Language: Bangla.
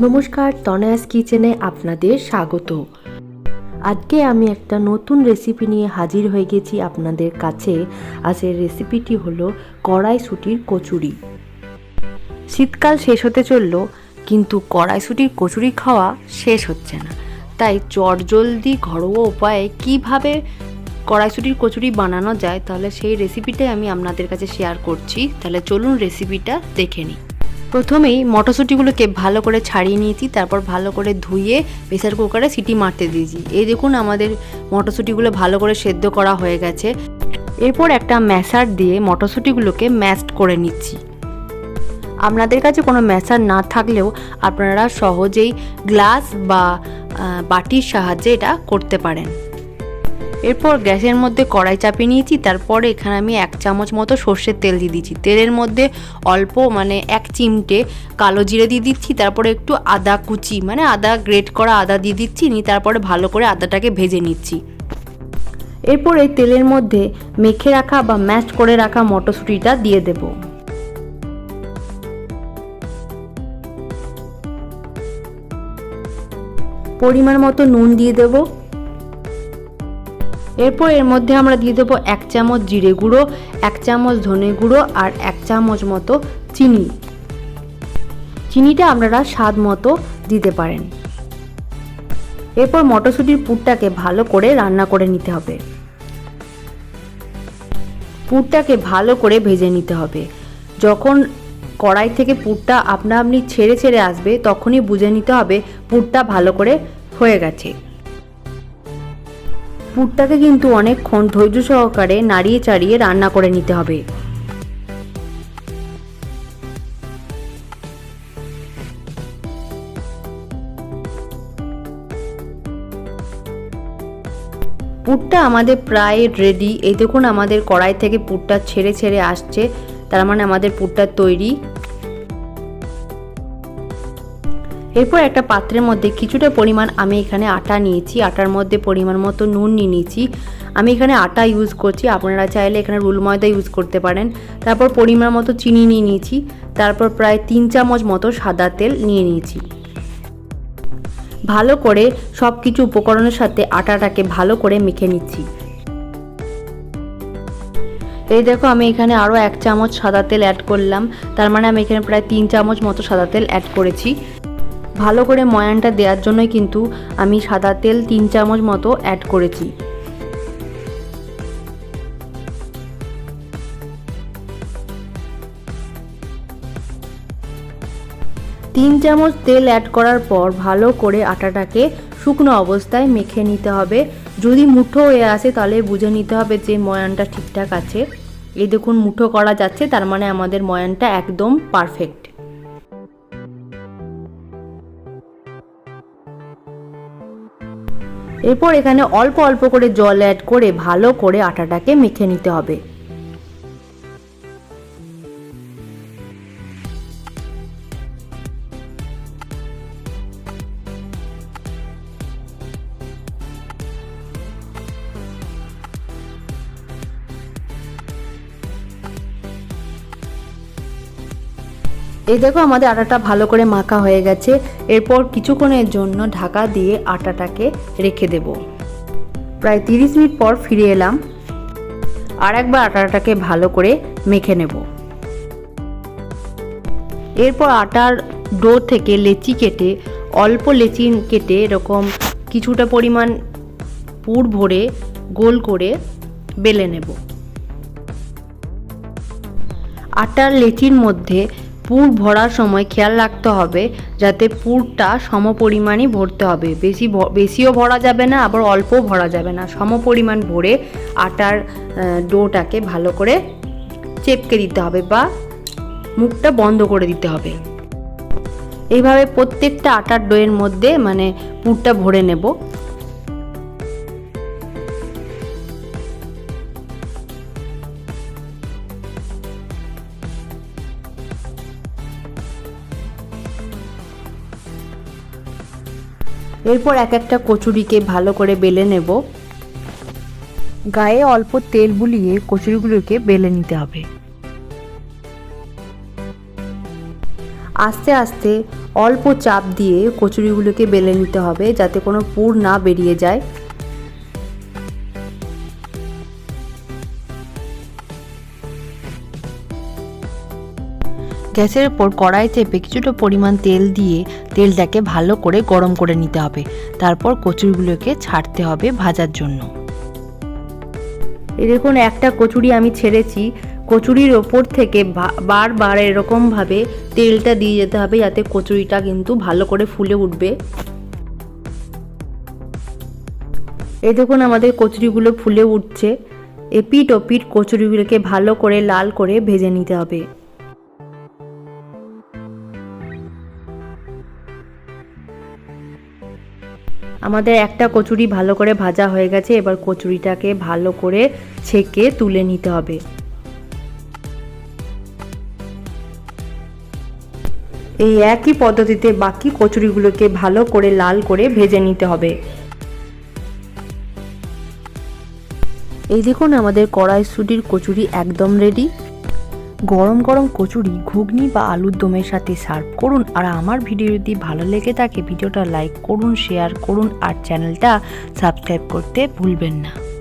নমস্কার, তনয়াস কিচেনে আপনাদের স্বাগত। আজকে আমি একটা নতুন রেসিপি নিয়ে হাজির হয়ে গেছি আপনাদের কাছে। আজকের রেসিপিটি হলো কড়াইশুটির কচুরি। শীতকাল শেষ হতে চলল, কিন্তু কড়াইশুটির কচুরি খাওয়া শেষ হচ্ছে না। তাই চটজলদি ঘরোয়া উপায়ে কীভাবে কড়াইশুটির কচুরি বানানো যায়, তাহলে সেই রেসিপিটাই আমি আপনাদের কাছে শেয়ার করছি। তাহলে চলুন রেসিপিটা দেখে নিই। প্রথমেই মটরশুঁটিগুলোকে ভালো করে ছাড়িয়ে নিয়েছি, তারপর ভালো করে ধুয়ে প্রেসার কুকারে সিটি মারতে দিয়েছি। এই দেখুন আমাদের মটরশুঁটিগুলো ভালো করে সেদ্ধ করা হয়ে গেছে। এরপর একটা ম্যাশার দিয়ে মটরশুঁটিগুলোকে ম্যাশড করে নিচ্ছি। আপনাদের কাছে কোনো ম্যাশার না থাকলেও আপনারা সহজেই গ্লাস বা বাটির সাহায্যে এটা করতে পারেন। এরপর গ্যাসের মধ্যে কড়াই চাপিয়ে নিয়েছি, তারপরে এখানে আমি এক চামচ মতো সর্ষের তেল দিয়ে দিচ্ছি তেলের মধ্যে অল্প মানে এক চিমটে কালো জিরে দিয়ে দিচ্ছি, তারপরে একটু আদা কুচি মানে আদা গ্রেট করা আদা দিয়ে দিচ্ছি, নিয়ে তারপরে ভালো করে আদাটাকে ভেজে নিচ্ছি। এরপর এই তেলের মধ্যে মেখে রাখা বা ম্যাশ করে রাখা মটরশুঁটিটা দিয়ে দেবো। পরিমাণ মতো নুন দিয়ে দেবো। এরপর এর মধ্যে আমরা দিয়ে দেবো এক চামচ জিরে গুঁড়ো, এক চামচ ধনে গুঁড়ো আর এক চামচ মতো চিনি। চিনিটা আপনারা স্বাদ মতো দিতে পারেন। এরপর মটরশুঁটির পুরটাকে ভালো করে রান্না করে নিতে হবে। পুরটাকে ভালো করে ভেজে নিতে হবে। যখন কড়াই থেকে পুরটা আপনা আপনি ছেড়ে ছেড়ে আসবে, তখনই বুঝে নিতে হবে পুরটা ভালো করে হয়ে গেছে। পুরটাকে কিন্তু অনেকক্ষণ ধৈর্য সহকারে নাড়িয়ে চাড়িয়ে রান্না করে নিতে হবে। পুরটা আমাদের প্রায় রেডি এই দেখুন আমাদের কড়াই থেকে পুরটা ছেড়ে ছেড়ে আসছে। তার মানে আমাদের পুরটা তৈরি। এরপর একটা পাত্রের মধ্যে কিছুটা পরিমাণ আমি এখানে আটা নিয়েছি। আটার মধ্যে পরিমাণ মতো নুন নিয়ে নিয়েছি। আমি এখানে আটা ইউজ করছি। আপনারা চাইলে এখানে রুল ময়দা ইউজ করতে পারেন। তারপর পরিমাণ মতো চিনি নিয়ে নিয়েছি। তারপর প্রায় তিন চামচ মতো সাদা তেল নিয়ে নিয়েছি। ভালো করে সব কিছু উপকরণের সাথে আটাটাকে ভালো করে মেখে নিচ্ছি। এই দেখো, আমি এখানে আরও এক চামচ সাদা তেল অ্যাড করলাম। তার মানে আমি এখানে প্রায় তিন চামচ মতো সাদা তেল অ্যাড করেছি। ভালো করে ময়ানটা দেওয়ার জন্যই কিন্তু আমি সাদা তেল তিন চামচ মতো অ্যাড করেছি। তিন চামচ তেল অ্যাড করার পর ভালো করে আটাটাকে শুকনো অবস্থায় মেখে নিতে হবে। যদি মুঠো হয়ে আসে তাহলে বুঝে নিতে হবে যে ময়ানটা ঠিকঠাক আছে। এই দেখুন মুঠো করা যাচ্ছে, তার মানে আমাদের ময়ানটা একদম পারফেক্ট এরপর এখানে অল্প অল্প করে জল অ্যাড করে ভালো করে আটাটাকে মেখে নিতে হবে। এই দেখো আমাদের আটাটা ভালো করে মাখা হয়ে গেছে। এরপর কিছুক্ষণের জন্য ঢাকা দিয়ে আটাটাকে রেখে দেব। প্রায় তিরিশ মিনিট পর ফিরে এলাম। আর একবার আটাটাকে ভালো করে মেখে নেব। এরপর আটার ডো থেকে লেচি কেটে, অল্প লেচি কেটে এরকম কিছুটা পরিমাণ পুর ভরে গোল করে বেলে নেব। আটার লেচির মধ্যে পুর ভরার সময় খেয়াল রাখতে হবে যাতে পুরটা সম পরিমাণই ভরতে হবে। বেশি বেশিও ভরা যাবে না, আবার অল্পও ভরা যাবে না। সম পরিমাণ ভরে আটার ডোটাকে ভালো করে চেপকে দিতে হবে বা মুখটা বন্ধ করে দিতে হবে। এইভাবে প্রত্যেকটা আটার ডোয়ের মধ্যে মানে পুরটা ভরে নেব। এরপর এক একটা কচুরিকে ভালো করে বেলে নেব। গায়ে অল্প তেল বুলিয়ে কচুরিগুলোকে বেলে নিতে হবে। আস্তে আস্তে অল্প চাপ দিয়ে কচুরিগুলোকে বেলে নিতে হবে যাতে কোনো পুর না বেরিয়ে যায়। গ্যাসের ওপর কড়াই চেপে কিছুটা পরিমাণ তেল দিয়ে তেলটাকে ভালো করে গরম করে নিতে হবে। তারপর কচুরিগুলোকে ছাড়তে হবে ভাজার জন্য। এই দেখুন, একটা কচুরি আমি ছেড়েছি। কচুরির ওপর থেকে বারবার এরকমভাবে তেলটা দিয়ে যেতে হবে যাতে কচুরিটা কিন্তু ভালো করে ফুলে উঠবে। এই দেখুন, আমাদের কচুরিগুলো ফুলে উঠছে। এপিট ওপিট কচুরিগুলোকে ভালো করে লাল করে ভেজে নিতে হবে। আমাদের একটা কচুরি ভালো করে ভাজা হয়ে গেছে, এবার কচুরিটাকে ভালো করে ছেঁকে তুলে নিতে হবে। এই একই পদ্ধতিতে বাকি কচুরিগুলোকে ভালো করে লাল করে ভেজে নিতে হবে। এই দেখুন, আমাদের কড়াইশুটির কচুরি একদম রেডি গরম গরম কচুরি, ঘুগনি বা আলুর দমের সাথে সার্ভ করুন। আর আমার ভিডিও যদি ভালো লেগে থাকে, ভিডিওটা লাইক করুন, শেয়ার করুন, আর চ্যানেলটা সাবস্ক্রাইব করতে ভুলবেন না।